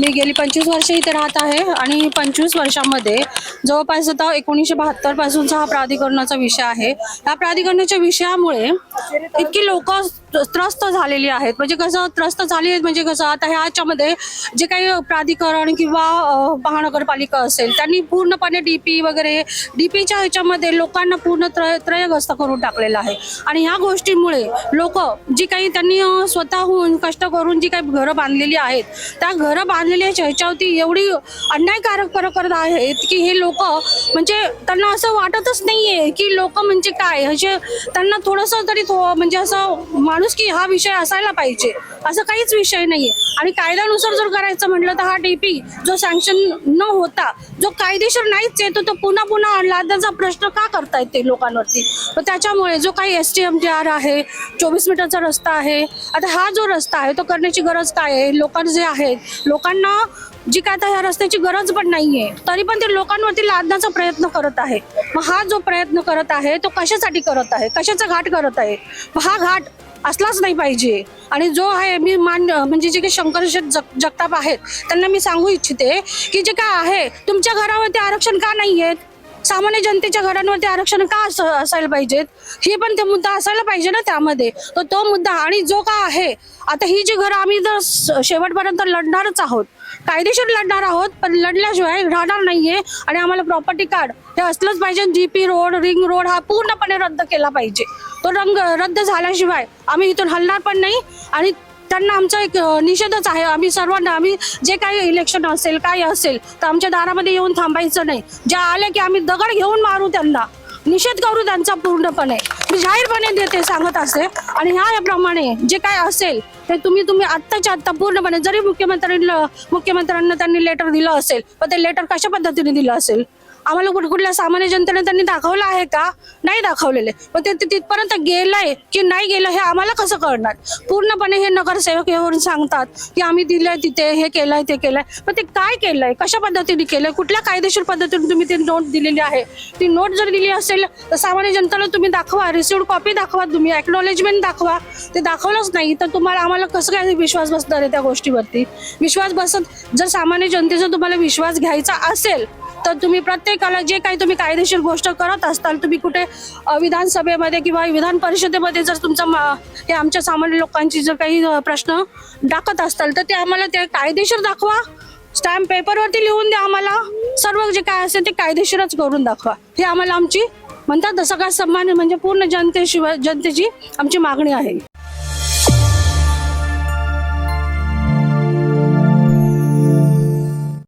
मी गेली पंचवीस वर्ष इथे राहत आहे आणि पंचवीस वर्षामध्ये जवळपास आता एकोणीसशे बहात्तर पासूनचा हा प्राधिकरणाचा विषय आहे. या प्राधिकरणाच्या विषयामुळे इतकी लोक त्रस्त झालेली आहेत. म्हणजे कसं त्रस्त झाली आहेत म्हणजे कसं आता ह्याच्यामध्ये जे काही प्राधिकरण किंवा महानगरपालिका असेल त्यांनी पूर्णपणे डी पी वगैरे डी पीच्या ह्याच्यामध्ये लोकांना पूर्ण त्रय त्रयग्रस्त करून टाकलेलं आहे. आणि ह्या गोष्टीमुळे लोक जी काही त्यांनी स्वतःहून कष्ट करून जी काही घरं बांधलेली आहेत त्या घरं बांध बांधलेल्या ह्याच्यावरती एवढी अन्यायकारक करत आहेत की हे लोक म्हणजे त्यांना असं वाटतच नाहीये की लोक म्हणजे काय? असे त्यांना थोडंसं तरी थो म्हणजे असं माणूस की हा विषय असायला पाहिजे. असं काहीच विषय नाहीये. आणि कायद्यानुसार जर करायचं म्हटलं तर हा डीपी जो सँक्शन न होता जो कायदेशीर नाहीच येतो तो पुन्हा पुन्हा लादाचा प्रश्न का करतायत ते लोकांवरती? तर त्याच्यामुळे जो काही S T M J R आहे चोवीस मीटरचा रस्ता आहे आता हा जो रस्ता आहे तो करण्याची गरज काय आहे? लोकांना जे आहेत लोकांना जी काय आता ह्या रस्त्याची गरज पण नाहीये तरी पण ते लोकांवरती लादण्याचा प्रयत्न करत आहे मग हा जो प्रयत्न करत आहे तो कशासाठी करत आहे? कशाचा घाट करत आहे? हा घाट असलाच नाही पाहिजे. आणि जो आहे मी मान म्हणजे जे काही शंकर जग जगताप आहेत त्यांना मी सांगू इच्छिते की जे काय आहे तुमच्या घरावरती आरक्षण का नाही आहेत सामान्य जनतेच्या घरांवरती आरक्षण का असायला पाहिजेत? हे पण ते मुद्दा असायला पाहिजे ना त्यामध्ये. तर तो मुद्दा आणि जो का आहे आता ही जी घरं आम्ही जर शेवटपर्यंत लढणारच आहोत. कायदेशीर लढणार आहोत पण लढल्याशिवाय राहणार नाहीये आणि आम्हाला प्रॉपर्टी कार्ड हे असलंच पाहिजे. जीपी रोड रिंग रोड हा पूर्णपणे रद्द केला पाहिजे. तो रंग रद्द झाल्याशिवाय आम्ही इथून हलणार पण नाही आणि त्यांना आमचा एक निषेधच आहे. आम्ही सर्वांना आम्ही जे काही इलेक्शन असेल काय असेल तर आमच्या दारामध्ये येऊन थांबायचं नाही. ज्या आले की आम्ही दगड घेऊन मारू त्यांना. निषेध करू त्यांचा पूर्णपणे. मी जाहीरपणे देते सांगत असते आणि ह्याप्रमाणे जे काय असेल ते तुम्ही तुम्ही आत्ताच्या आत्ता पूर्णपणे जरी मुख्यमंत्र्यांना मुख्यमंत्र्यांना त्यांनी लेटर दिलं असेल पण ते लेटर कशा पद्धतीने दिलं असेल? आम्हाला कुठ कुठल्या सामान्य जनतेने त्यांनी दाखवलं आहे का? नाही दाखवलेले. मग ते ते तिथपर्यंत गेलंय की नाही गेलं हे आम्हाला कसं कळणार? पूर्णपणे हे नगरसेवक येऊन सांगतात की आम्ही दिलंय तिथे हे केलंय ते केलंय. मग ते काय केलंय? कशा पद्धतीने केलंय? कुठल्या कायदेशीर पद्धतीने तुम्ही ती नोट दिलेली आहे? ती नोट जर दिली असेल तर सामान्य जनतेला तुम्ही दाखवा. रिसिव्ड कॉपी दाखवा तुम्ही. एक्नॉलेजमेंट दाखवा. ते दाखवलंच नाही तर तुम्हाला आम्हाला कसं काय विश्वास बसणार आहे त्या गोष्टीवरती? विश्वास बसत जर सामान्य जनतेचा तुम्हाला विश्वास घ्यायचा असेल तर तुम्ही प्रत्येकाला जे काही तुम्ही कायदेशीर गोष्ट करत असताल तुम्ही कुठे विधानसभेमध्ये किंवा विधान परिषदेमध्ये जर तुमचा मा- हे आमच्या सामान्य लोकांची जर काही प्रश्न टाकत असताल तर ते आम्हाला ते कायदेशीर दाखवा. स्टॅम्प पेपरवरती लिहून द्या आम्हाला. सर्व जे काय असेल ते कायदेशीरच करून दाखवा. हे आम्हाला आमची म्हणतात ना सन्मान म्हणजे पूर्ण जनतेशिवाय जनतेची आमची मागणी आहे.